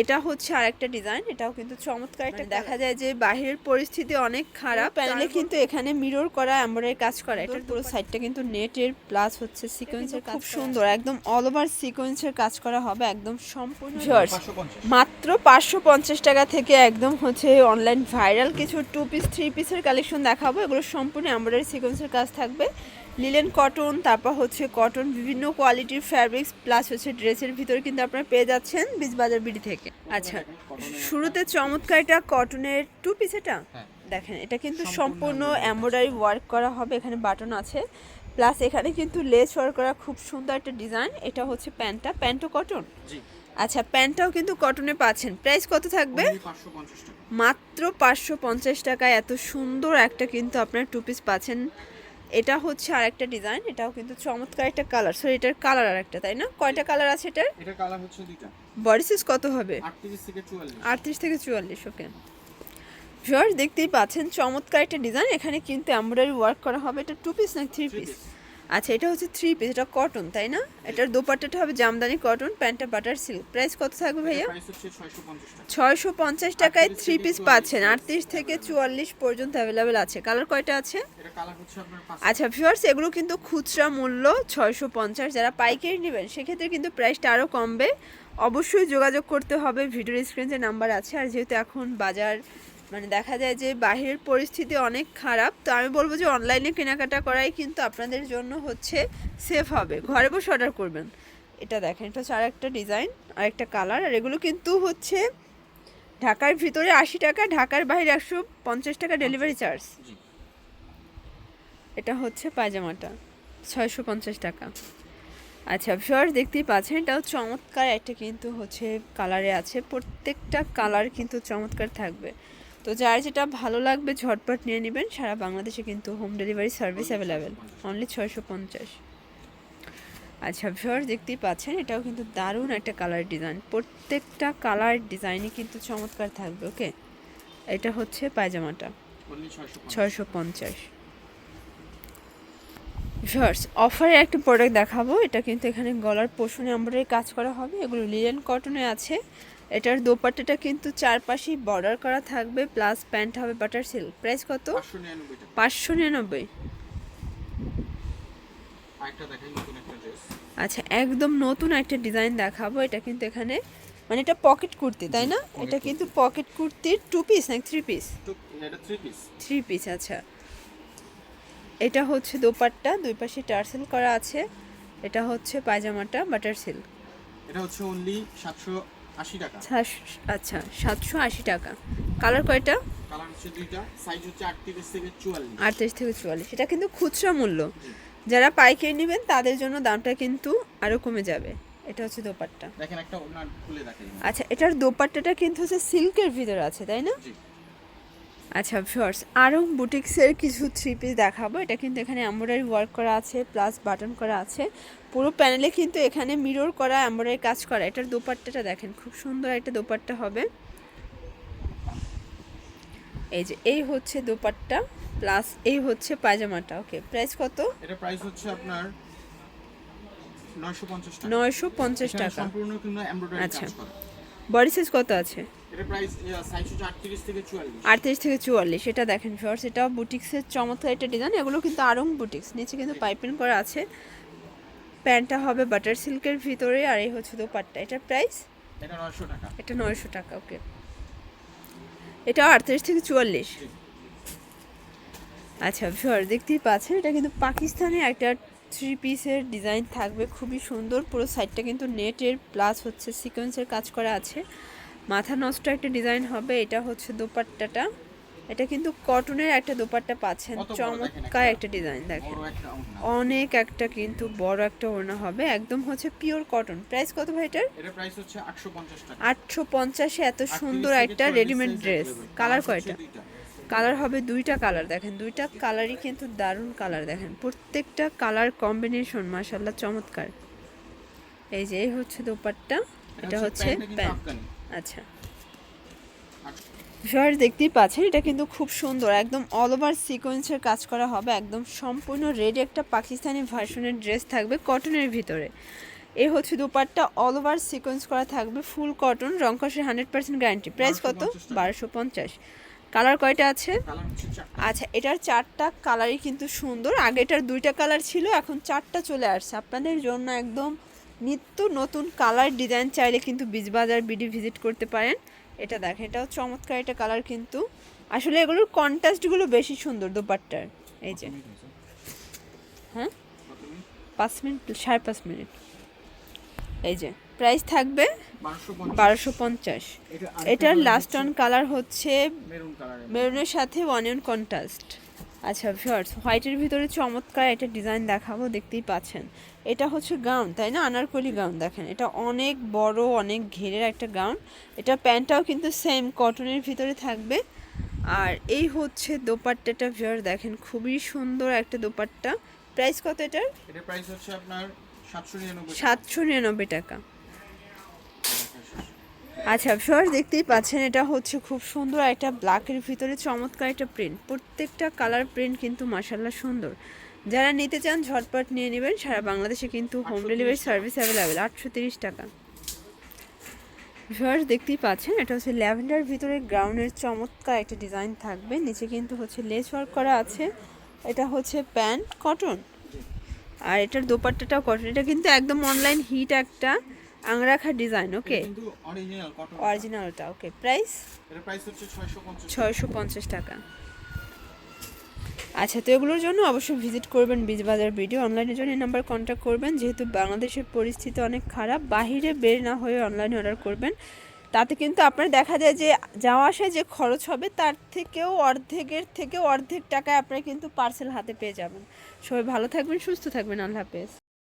এটা হচ্ছে আরেকটা ডিজাইন এটাও কিন্তু চমৎকার। একটা দেখা যায় যে বাহিরের পরিস্থিতি অনেক খারাপ। প্যানেলে কিন্তু এখানে মিরর করা এমব্রয়ডারি কাজ করা। এটার পুরো সাইডটা কিন্তু নেটের প্লাস হচ্ছে সিকোয়েন্সের খুব সুন্দর একদম অল ওভার সিকোয়েন্সের কাজ করা হবে একদম সম্পূর্ণ মাত্র পাঁচশো পঞ্চাশ টাকা থেকে একদম হচ্ছে অনলাইন ভাইরাল কিছু টু পিস থ্রি পিসের কালেকশন দেখাবো। এগুলো সম্পূর্ণ এমব্রয়ডারি সিকোয়েন্সের কাজ থাকবে। লিলেন কটন তারপর হচ্ছে কটন বিভিন্ন কোয়ালিটির ফ্যাব্রিক্স প্লাস হচ্ছে ড্রেসের ভিতরে কিন্তু আপনারা পেয়ে যাচ্ছেন বীজবাজার বিডি থেকে। আচ্ছা শুরুতে চমৎকার এটা কটনের টু পিস এটা। দেখেন এটা কিন্তু সম্পূর্ণ এমব্রয়ডারি ওয়ার্ক করা হবে এখানে বাটন আছে। প্লাস এখানে কিন্তু লেস ওয়ার্ক করা খুব সুন্দর একটা ডিজাইন এটা হচ্ছে প্যান্টটা প্যান্টও কটন জি। আচ্ছা প্যান্টটাও কিন্তু কটনে পাচ্ছেন। প্রাইস কত থাকবে? only 550 টাকা। মাত্র পাঁচশো পঞ্চাশ টাকায় এত সুন্দর একটা কিন্তু আপনার টু পিস পাচ্ছেন এটা হচ্ছে আরেকটা ডিজাইন এটাও কিন্তু চমৎকার একটা কালার সরি এটার কালার আর একটা তাই না? কয়টা কালার আছে এটার? এটা কালার হচ্ছে দুইটা। বডি সাইজ কত হবে? 38 থেকে 44 আটত্রিশ থেকে চুয়াল্লিশ ওকে ভিউয়ার্স দেখতেই পাচ্ছেন চমৎকার একটা ডিজাইন এখানে কিন্তু এমব্রয়ডারি ওয়ার্ক করা হবে এটা টু পিস না থ্রি পিস আচ্ছা এটা হচ্ছে থ্রি পিস এটা কটন তাই না? এটার দোপাট্টাটা হবে জামদানি কটন প্যান্টটা বাটার সিল্ক প্রাইস কত থাকবে ভাইয়া? প্রাইস হচ্ছে 650 টাকা। ছয়শো পঞ্চাশ টাকায় থ্রি পিস পাচ্ছেন। আটত্রিশ থেকে চুয়াল্লিশ পর্যন্ত অ্যাভেলেবেল আছে। কালার কয়টা আছে? এটা কালার হচ্ছে আপনার 5 আচ্ছা ভিউয়ার্স এগুলো কিন্তু খুচরা মূল্য ছয়শো পঞ্চাশ। যারা পাইকারি নেবেন সেক্ষেত্রে কিন্তু প্রাইসটা আরও কমবে। অবশ্যই যোগাযোগ করতে হবে। ভিডিওর স্ক্রিনে নাম্বার আছে। আর যেহেতু এখন বাজার মানে দেখা যায় যে বাহিরের পরিস্থিতি অনেক খারাপ তো আমি বলব যে অনলাইনে কেনাকাটা করাই কিন্তু আপনাদের জন্য হচ্ছে সেফ হবে। ঘরে বসে অর্ডার করবেন। এটা দেখেন এটা হচ্ছে আরেকটা ডিজাইন আরেকটা কালার আর এগুলো কিন্তু হচ্ছে ঢাকার ভিতরে আশি টাকা ঢাকার বাইরে একশো পঞ্চাশ টাকা ডেলিভারি চার্জ এটা হচ্ছে পায়জামাটা ছয়শো পঞ্চাশ টাকা। আচ্ছা ভিউয়ার দেখতেই পাচ্ছেন এটাও চমৎকার একটা কিন্তু হচ্ছে কালারে আছে। প্রত্যেকটা কালার কিন্তু চমৎকার থাকবে। তো যার যেটা ভালো লাগবে ঝটপট নিয়ে নেবেন। সারা বাংলাদেশে কিন্তু home delivery service available only ছয়শো পঞ্চাশ। আচ্ছা ভিউয়ার দেখতেই পাচ্ছেন, এটাও কিন্তু দারুণ একটা কালার ডিজাইন প্রত্যেকটা কালার ডিজাইনই কিন্তু চমৎকার থাকবে ওকে এটা হচ্ছে পায়জামাটা only 650 ছয়শো পঞ্চাশ। ভিউয়ার্স অফারে একটা প্রোডাক্ট দেখাবো, এটা কিন্তু এখানে গলার পোষণে এমব্রয়ডারি কাজ করা হবে, এগুলো লিলেন কটনে আছে। এটার দোপাট্টাটা কিন্তু চারপাশেই বর্ডার করা থাকবে প্লাস প্যান্ট হবে বাটার সিল্ক প্রাইস কত? 599 টাকা। পাঁচশো নিরানব্বই। আরেকটা দেখাই নতুন একটা ড্রেস আচ্ছা একদম নতুন একটা ডিজাইন দেখাবো। এটা কিন্তু এখানে মানে এটা পকেট কুর্তি তাই না? এটা কিন্তু পকেট কুর্তির টু পিস না থ্রি পিস তো এটা 3 পিস থ্রি পিস আচ্ছা। এটা হচ্ছে দোপাট্টা দুই পাশে টার্সেল করা আছে। এটা হচ্ছে পায়জামাটা বাটার সিল্ক এটা হচ্ছে only 780 টাকা। আচ্ছা সাতশো আশি টাকা। কালার কয়টা? কালার হচ্ছে দুইটা সাইজ হচ্ছে 38 থেকে 44 আটত্রিশ থেকে চুয়াল্লিশ। এটা কিন্তু খুচরা মূল্য। যারা পাইকারি নেবেন তাদের জন্য দামটা কিন্তু আরও কমে যাবে। এটা হচ্ছে দোপাট্টা। দেখেন একটা খুলে দেখাই। আচ্ছা এটার দোপাট্টাটা কিন্তু হচ্ছে সিল্কের ভিতরে আছে তাই না? আচ্ছা ভিউয়ার্স আরও বুটিক্সের কিছু থ্রি পিস দেখাবো। এটা কিন্তু এখানে এমব্রয়ডারি ওয়ার্ক করা আছে প্লাস বাটন করা আছে। পুরো প্যানেলে কিন্তু এখানে মিরর করা এমব্রয়ডারি কাজ করা। এটার দোপাট্টাটা দেখেন খুব সুন্দর একটা দোপাট্টা হবে। এই যে এই হচ্ছে দোপাট্টা প্লাস এই হচ্ছে পায়জামাটা ওকে প্রাইস কত? এটা প্রাইস হচ্ছে আপনার 950 টাকা। নয়শো পঞ্চাশ এখানে টাকা। সম্পূর্ণ কিন্তু এমব্রয়ডারি আচ্ছা। কাজ করা। বডি সাইজ কত আছে? এটা প্রাইস সাইজ হচ্ছে 38 থেকে 44 আটত্রিশ থেকে চুয়াল্লিশ এটা দেখেন ফিওর্স এটা বুটিক্সের চমৎকার একটা ডিজাইন এগুলো কিন্তু আরং বুটিক্স নিচে কিন্তু পাইপিং করা আছে। প্যান্টটা হবে বাটার সিল্কের ভিতরে আর এই হচ্ছে দোপাট্টা এটার প্রাইস এটা 900 টাকা। এটা নয়শো টাকা ওকে এটা আটত্রিশ থেকে চুয়াল্লিশ। আচ্ছা ভিওর দেখতেই পাচ্ছেন এটা কিন্তু পাকিস্তানি একটা থ্রি পিসের ডিজাইন থাকবে খুবই সুন্দর পুরো সাইডটা কিন্তু নেটের প্লাস হচ্ছে সিকোয়েন্সের কাজ করা আছে। মাথা নষ্ট একটা ডিজাইন হবে এটা হচ্ছে দোপাট্টাটা। এটা কিন্তু কটনের একটা দোপাট্টা পাচ্ছেন চমৎকার একটা। ডিজাইন দেখেন। অনেক একটা কিন্তু বড় একটা ওড়না হবে একদম হচ্ছে পিওর কটন প্রাইস কত ভাই এটার? এটা প্রাইস হচ্ছে 850 টাকা। আটশো পঞ্চাশে এত সুন্দর একটা রেডিমেড ড্রেস কালার কয়টা। কালার হবে দুইটা কালার দেখেন। দুইটা কালারই কিন্তু দারুণ কালার দেখেন। প্রত্যেকটা কালার কম্বিনেশন মাশাল্লাহ চমৎকার। এই যে এই হচ্ছে দোপাট্টা এটা হচ্ছে প্যান্টটা প্যান্ট। আচ্ছা আচ্ছা, ভিউয়ার দেখতেই পাচ্ছেন এটা কিন্তু খুব সুন্দর একদম অল ওভার সিকোয়েন্সের কাজ করা হবে একদম সম্পূর্ণ রেডি একটা পাকিস্তানি ভার্সনের ড্রেস থাকবে কটনের ভিতরে। এই হচ্ছে দুপাট্টা অল ওভার সিকোয়েন্স করা থাকবে ফুল কটন রংকসের হান্ড্রেড পার্সেন্ট গ্যারান্টি প্রাইস কত? বারোশো পঞ্চাশ। কালার কয়টা আছে? আচ্ছা এটার চারটা কালারই কিন্তু সুন্দর। আগে এটার দুইটা কালার ছিল এখন চারটা চলে আসছে। আপনাদের জন্য একদম নিত্য নতুন কালার ডিজাইন চাইলে কিন্তু বীজবাজার বিডি ভিজিট করতে পারেন। এটা দেখেন এটাও চমৎকার একটা কালার কিন্তু। আসলে এগুলোর কন্ট্রাস্টগুলো বেশি সুন্দর দোপাট্টার। এই যে। হ্যাঁ? পাঁচ মিনিট সাড়ে পাঁচ মিনিট। এই যে। প্রাইস থাকবে বারোশো পঞ্চাশ। এটার লাস্ট অন কালার হচ্ছে মেরুন মেরুনের সাথে অনিয়ন কন্ট্রাস্ট আচ্ছা ভিউয়ার্স হোয়াইটের ভিতরে চমৎকার একটা ডিজাইন দেখাবো দেখতেই পাচ্ছেন। এটা হচ্ছে গাউন তাই না? আনারকলি গাউন দেখেন। এটা অনেক বড় অনেক ঘেরের একটা গাউন এটা প্যান্টটাও কিন্তু সেম কটনের ভিতরে থাকবে। আর এই হচ্ছে দোপাট্টাটা ভিউয়ার দেখেন খুবই সুন্দর একটা দোপাট্টা। প্রাইস কত এটার? এটার প্রাইস হচ্ছে আপনার 799 সাতশো নিরানব্বই টাকা। আচ্ছা ভিউয়ার দেখতেই পাচ্ছেন এটা হচ্ছে খুব সুন্দর একটা ব্ল্যাকের ভিতরে চমৎকার একটা প্রিন্ট প্রত্যেকটা কালার প্রিন্ট কিন্তু মাসাল্লাহ সুন্দর। যারা নিতে চান ঝটপট নিয়ে নেবেন। সারা বাংলাদেশে কিন্তু হোম ডেলিভারি সার্ভিস অ্যাভেলেবেল আটশো তিরিশ টাকা। ভিউয়ার্স দেখতেই পাচ্ছেন এটা হচ্ছে ল্যাভেন্ডার ভিতরে গ্রাউন্ডের চমৎকার একটা ডিজাইন থাকবে। নিচে কিন্তু হচ্ছে লেস ওয়ার্ক করা আছে। এটা হচ্ছে প্যান্ট কটন আর এটার দোপাট্টাটাও কটন এটা কিন্তু একদম অনলাইন হিট একটা। আংরাখা ডিজাইন ওকে অরিজিনালটা ওকে প্রাইস এটার প্রাইস হচ্ছে 650 ছয়শো পঞ্চাশ টাকা। আচ্ছা তো এগুলোর জন্য অবশ্যই ভিজিট করবেন বীজবাজার ভিডিও অনলাইনের জন্য এই নাম্বার কন্ট্যাক্ট করবেন। যেহেতু বাংলাদেশের পরিস্থিতি অনেক খারাপ বাহিরে বের না হয়ে অনলাইনে অর্ডার করবেন। তাতে কিন্তু আপনার দেখা যায় যে যাওয়া আসায় যে খরচ হবে তার থেকেও অর্ধেকের থেকেও অর্ধেক টাকায় আপনারা কিন্তু পার্সেল হাতে পেয়ে যাবেন। সবাই ভালো থাকবেন সুস্থ থাকবেন। আল্লাহ হাফেজ।